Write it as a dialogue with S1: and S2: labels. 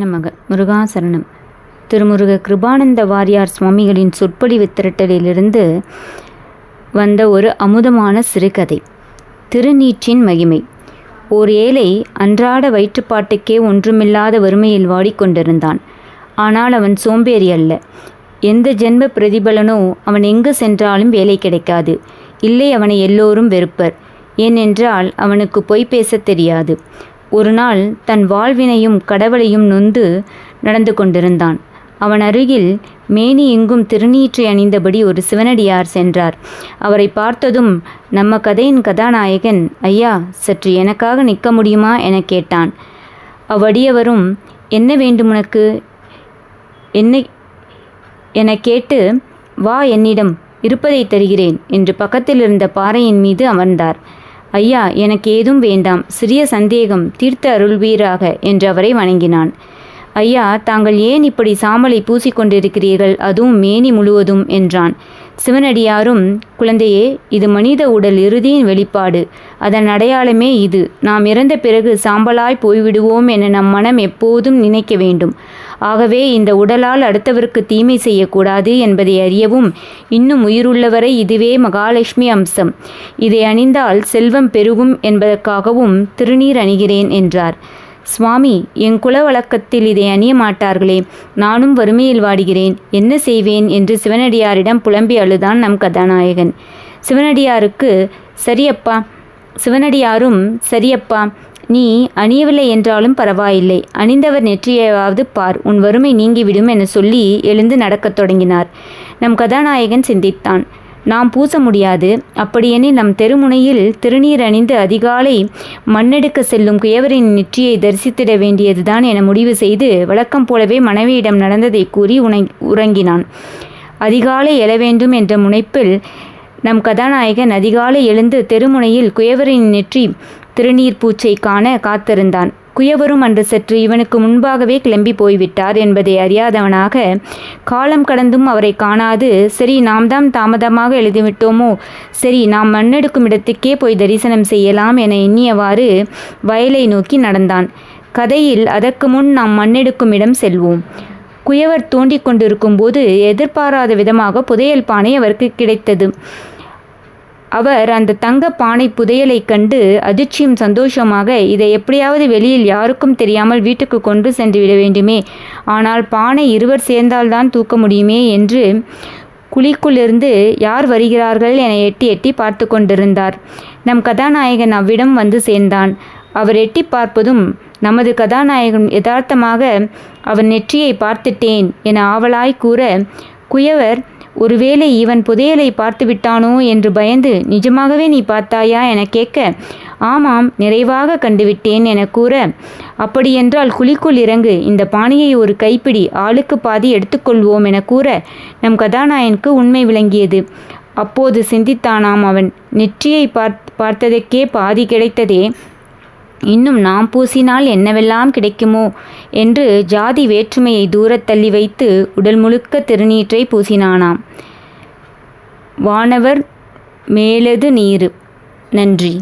S1: நமக. முருகாசரணம் திருமுருக கிருபானந்த வாரியார் சுவாமிகளின் சொற்பொழிவு திரட்டலிலிருந்து வந்த ஒரு அமுதமான சிறுகதை. திருநீற்றின் மகிமை. ஓர் ஏழை அன்றாட வயிற்றுப்பாட்டுக்கே ஒன்றுமில்லாத வறுமையில் வாடிக்கொண்டிருந்தான். ஆனால் அவன் சோம்பேறி அல்ல. எந்த ஜென்ம பிரதிபலனோ அவன் எங்கு சென்றாலும் வேலை கிடைக்காது. இல்லை அவனை எல்லோரும் வெறுப்பர். ஏனென்றால் அவனுக்கு பொய் பேசத் தெரியாது. ஒரு நாள் தன் வாழ்வினையும் கடவுளையும் நொந்து நடந்து கொண்டிருந்தான். அவன் அருகில் மேனி எங்கும் திருநீற்றை அணிந்தபடி ஒரு சிவனடியார் சென்றார். அவரை பார்த்ததும் நம்ம கதையின் கதாநாயகன் ஐயா சற்று எனக்காக நிற்க முடியுமா? என கேட்டான். அவ்வடியவரும் என்ன வேண்டும் உனக்கு? என்ன என கேட்டு வா என்னிடம் இருப்பதை தருகிறேன் என்று பக்கத்தில் இருந்த பாறையின் மீது அமர்ந்தார். ஐயா எனக்கு ஏதும் வேண்டாம். சிறிய சந்தேகம் தீர்த்த அருள்வீராக என்று அவரை வணங்கினான். ஐயா தாங்கள் ஏன் இப்படி சாமலை பூசிக்கொண்டிருக்கிறீர்கள்? அதுவும் மேனி முழுவதும் என்றான். சிவனடியாரும் குழந்தையே இது மனித உடல் இறுதியின் வெளிப்பாடு. அதன் அடையாளமே இது. நாம் இறந்த பிறகு சாம்பலாய் போய்விடுவோம் என நம் மனம் எப்போதும் நினைக்க வேண்டும். ஆகவே இந்த உடலால் அடுத்தவருக்கு தீமை செய்யக்கூடாது என்பதை அறியவும் இன்னும் உயிருள்ளவரை இதுவே மகாலட்சுமி அம்சம். இதை அணிந்தால் செல்வம் பெருகும் என்பதற்காகவும் திருநீர் அணிகிறேன் என்றார். சுவாமி என் குல வழக்கத்தில் இதை அணிய மாட்டார்களே நானும் வறுமையில் வாடுகிறேன். என்ன செய்வேன்? என்று சிவனடியாரிடம் புலம்பி அழுதான் நம் கதாநாயகன். சிவனடியாருக்கு சரியப்பா சிவனடியாரும் சரியப்பா நீ அணியவில்லை என்றாலும் பரவாயில்லை. அணிந்தவர் நெற்றியாவது பார். உன் வறுமை நீங்கிவிடும் என சொல்லி எழுந்து நடக்கத் தொடங்கினார். நம் கதாநாயகன் சிந்தித்தான். நாம் பூச முடியாது. அப்படியெனில் நம் தெருமுனையில் திருநீர் அணிந்து அதிகாலை மண்ணெடுக்க செல்லும் குயவரின் நெற்றியை தரிசித்திட வேண்டியதுதான் என முடிவு செய்து வழக்கம் போலவே மனைவியிடம் நடந்ததை கூறி உண உறங்கினான். அதிகாலை எழ வேண்டும் என்ற முனைப்பில் நம் கதாநாயகன் அதிகாலை எழுந்து தெருமுனையில் குயவரின் நெற்றி திருநீர் பூச்சை காண காத்திருந்தான். குயவரும் அன்று சற்று இவனுக்கு முன்பாகவே கிளம்பி போய்விட்டார் என்பதை அறியாதவனாக காலம் கடந்தும் அவரை காணாது. சரி நாம் தான் தாமதமாக எழுதிவிட்டோமோ? சரி நாம் மண்ணெடுக்கும் இடத்துக்கே போய் தரிசனம் செய்யலாம் என எண்ணியவாறு வயலை நோக்கி நடந்தான். கதையில் அதற்கு முன் நாம் மண்ணெடுக்கும் இடம் செல்வோம். குயவர் தோண்டிக் கொண்டிருக்கும் போது எதிர்பாராத விதமாக புதையல் பானை அவருக்கு கிடைத்தது. அவர் அந்த தங்க பானை புதையலை கண்டு அதிர்ச்சியும் சந்தோஷமாக இதை எப்படியாவது வெளியில் யாருக்கும் தெரியாமல் வீட்டுக்கு கொண்டு சென்று விட வேண்டுமே. ஆனால் பானை இருவர் சேர்ந்தால்தான் தூக்க முடியுமே என்று குழிக்குள்ளிருந்து யார் வருகிறார்கள் என எட்டி எட்டி பார்த்து கொண்டிருந்தார். நம் கதாநாயகன் அவ்விடம் வந்து சேர்ந்தான். அவர் எட்டி பார்ப்பதும் நமது கதாநாயகன் யதார்த்தமாக அவர் நெற்றியை பார்த்துட்டேன் என ஆவலாய் கூற குயவர் ஒருவேளை இவன் புதையலை பார்த்து விட்டானோ என்று பயந்து நிஜமாகவே நீ பார்த்தாயா? என கேட்க ஆமாம் நிறைவாக கண்டுவிட்டேன் என கூற அப்படியென்றால் குழிக்குள் இறங்கு இந்த பானையை ஒரு கைப்பிடி ஆளுக்கு பாதி எடுத்துக்கொள்வோம் என கூற நம் கதாநாயனுக்கு உண்மை விளங்கியது. அப்போது சிந்தித்தானாம் அவன் நெற்றியை பார்த் பார்த்ததற்கே பாதி கிடைத்ததே இன்னும் நாம் பூசினால் என்னவெல்லாம் கிடைக்குமோ என்று ஜாதி வேற்றுமையை தூரத் தள்ளி வைத்து உடல் முழுக்க திருநீற்றை பூசினானாம். வானவர் மேலது நீரு? நன்றி.